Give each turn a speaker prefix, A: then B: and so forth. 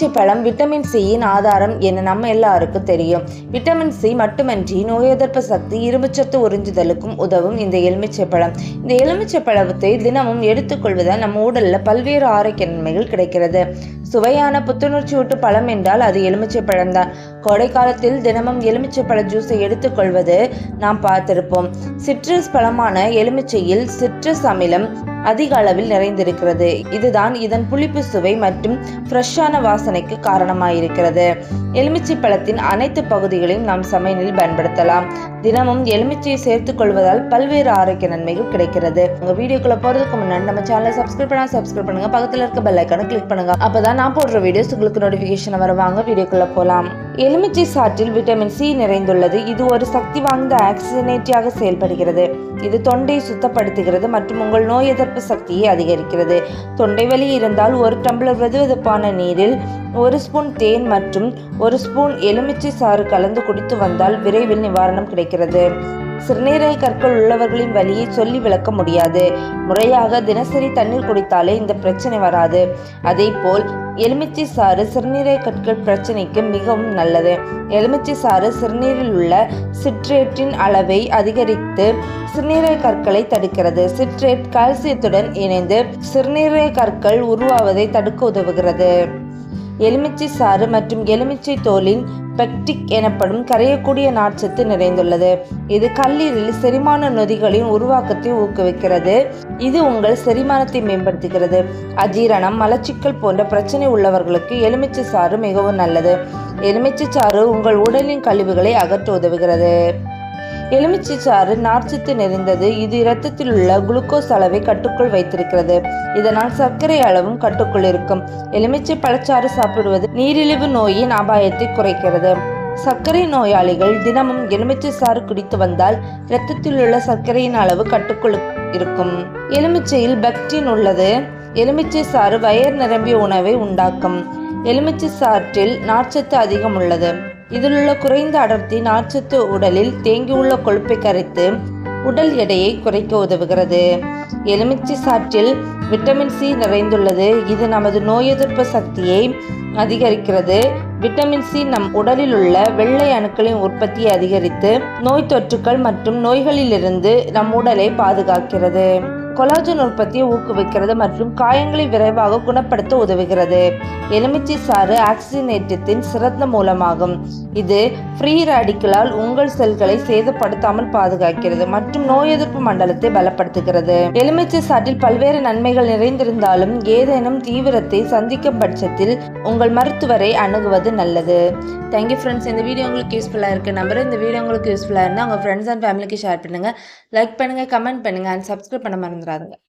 A: எலுமிச்சை பழம் விட்டமின் சியின் ஆதாரம் என நம்ம எல்லாருக்கும் தெரியும். விட்டமின் சி மட்டுமன்றி நோய் எதிர்ப்பு சக்தி இரும்புச்சத்து உறிஞ்சுதலுக்கும் உதவும் இந்த எலுமிச்சை பழம் இந்த எலுமிச்சை பழத்தை தினமும் எடுத்துக்கொள்வதால் நம்ம உடல்ல பல்வேறு ஆரோக்கிய நன்மைகள் கிடைக்கிறது. சுவையான புத்துணர்ச்சி ஊட்டு பழம் என்றால் அது எலுமிச்சை பழம்தான் கோடை காலத்தில் தினமும் எலுமிச்சை பழ ஜூஸை எடுத்துக்கொள்வது நாம் பார்த்திருப்போம். சிட்ரஸ் பழமான எலுமிச்சையில் சிட்ரஸ் அமிலம் அதிக அளவில் நிறைந்திருக்கிறது. இதுதான் இதன் புளிப்பு சுவை மற்றும் ஃப்ரெஷ்ஷான வாசனைக்கு காரணமாயிருக்கிறது. எலுமிச்சை பழத்தின் அனைத்து பகுதிகளையும் நாம் சமையலில் பயன்படுத்தலாம். தினமும் எலுமிச்சையை சேர்த்துக் கொள்வதால் பல்வேறு ஆரோக்கிய நன்மைகள் கிடைக்கிறது. உங்க வீடியோக்குள்ள போறதுக்கு முன்னாடி நம்ம சேனலை சப்ஸ்கிரைப் பண்ணா சப்ஸ்கிரைப் பண்ணுங்க. பக்கத்துல இருக்க பெல் ஐக்கானை கிளிக் பண்ணுங்க. அப்பதான் நான் போடுற வீடியோஸ் உங்களுக்கு நோட்டிஃபிகேஷன் வருவாங்க வீடியோக்குள்ளே போகலாம் எலுமிச்சை சாற்றில் விட்டமின் சி நிறைந்துள்ளது. இது ஒரு சக்தி வாய்ந்த ஆக்சிஜனேட்டியாக செயல்படுகிறது. இது தொண்டையை சுத்தப்படுத்துகிறது மற்றும் உங்கள் நோய் எதிர்ப்பு சக்தியை அதிகரிக்கிறது. தொண்டை வலி இருந்தால் ஒரு டம்ளர் வெதுவெதுப்பான நீரில் ஒரு ஸ்பூன் தேன் மற்றும் ஒரு ஸ்பூன் எலுமிச்சை சாறு கலந்து குடித்து வந்தால் விரைவில் நிவாரணம் கிடைக்கிறது. சிறுநீரக கற்கள் உள்ளவர்களின் வலியை சொல்லி விளக்க முடியாது. முறையாக தினசரி தண்ணீர் குடித்தாலே இந்த பிரச்சனை வராது. அதே போல் எலுமிச்சை சாறு சிறுநீரக கற்கள் பிரச்சனைக்கு மிகவும் நல்லது. எலுமிச்சை சாறு சிறுநீரில் உள்ள சிட்ரேட்டின் அளவை அதிகரித்து சிறுநீரக கற்களை தடுக்கிறது. சிட்ரேட் கால்சியத்துடன் இணைந்து சிறுநீரக கற்கள் உருவாவதை தடுக்க உதவுகிறது. எலுமிச்சை சாறு மற்றும் எலுமிச்சை தோலின் பெக்டிக் எனப்படும் கரையக்கூடிய நார்ச்சத்து நிறைந்துள்ளது. இது கல்லீரலில் செரிமான நொதிகளின் உருவாக்கத்தை ஊக்குவிக்கிறது. இது உங்கள் செரிமானத்தை மேம்படுத்துகிறது. அஜீரணம் மலச்சிக்கல் போன்ற பிரச்சனை உள்ளவர்களுக்கு எலுமிச்சை சாறு மிகவும் நல்லது. எலுமிச்சை சாறு உங்கள் உடலின் கழிவுகளை அகற்ற உதவுகிறது. எலுமிச்சை சாறு நார்ச்சத்து நிறைந்தது. இது இரத்தத்தில் உள்ள குளுக்கோஸ் அளவை கட்டுக்குள் வைத்திருக்கிறது. இதனால் சர்க்கரை அளவும் கட்டுக்குள் இருக்கும். எலுமிச்சை பழச்சாறு சாப்பிடுவது நீரிழிவு நோயின் அபாயத்தை குறைக்கிறது. சர்க்கரை நோயாளிகள் தினமும் எலுமிச்சை சாறு குடித்து வந்தால் இரத்தத்தில் உள்ள சர்க்கரையின் அளவு கட்டுக்குள் இருக்கும். எலுமிச்சையில் பெக்டின் உள்ளது. எலுமிச்சை சாறு வயர் நிரம்பிய உணவை உண்டாக்கும். எலுமிச்சை சாற்றில் நார்ச்சத்து அதிகம் உள்ளது. இதிலுள்ள குறைந்த அடர்த்தி நார்ச்சத்து உடலில் தேங்கியுள்ள கொழுப்பை கரைத்து உடல் எடையை குறைக்க உதவுகிறது. எலுமிச்சை சாற்றில் விட்டமின் சி நிறைந்துள்ளது. இது நமது நோய் எதிர்ப்பு சக்தியை அதிகரிக்கிறது. விட்டமின் சி நம் உடலில் உள்ள வெள்ளை அணுக்களின் உற்பத்தியை அதிகரித்து நோய் தொற்றுக்கள் மற்றும் நோய்களிலிருந்து நம் உடலை பாதுகாக்கிறது. கொலாஜன் உற்பத்தியை ஊக்குவிக்கிறது மற்றும் காயங்களை விரைவாக குணப்படுத்த உதவுகிறது. எலுமிச்சை சாறு ஆக்சிஜனேற்றத்தின் சிறந்த மூலமாகும். இது ஃப்ரீ ராடிக்கலால் உங்கள் செல்களை சேதப்படுத்தாமல் பாதுகாக்கிறது மற்றும் நோய் எதிர்ப்பு மண்டலத்தை பலப்படுத்துகிறது. எலுமிச்சை சாற்றில் பல்வேறு நன்மைகள் நிறைந்திருந்தாலும் ஏதேனும் தீவிரத்தை சந்திக்கும் பட்சத்தில் உங்கள் மருத்துவரை அணுகுவது நல்லது. தேங்க்யூ ஃப்ரெண்ட்ஸ் இந்த வீடியோ உங்களுக்கு யூஸ்ஃபுல்லாக இருக்குது நம்பர் இந்த வீடியோ உங்களுக்கு யூஸ்ஃபுல்லாக இருந்தால் உங்கள் ஃப்ரெண்ட்ஸ் அண்ட் ஃபேமிலிக்கு ஷேர் பண்ணுங்கள் லைக் பண்ணுங்கள் கமெண்ட் பண்ணுங்கள் அண்ட் சப்ஸ்கிரைப் பண்ண மறந்துடாதுங்க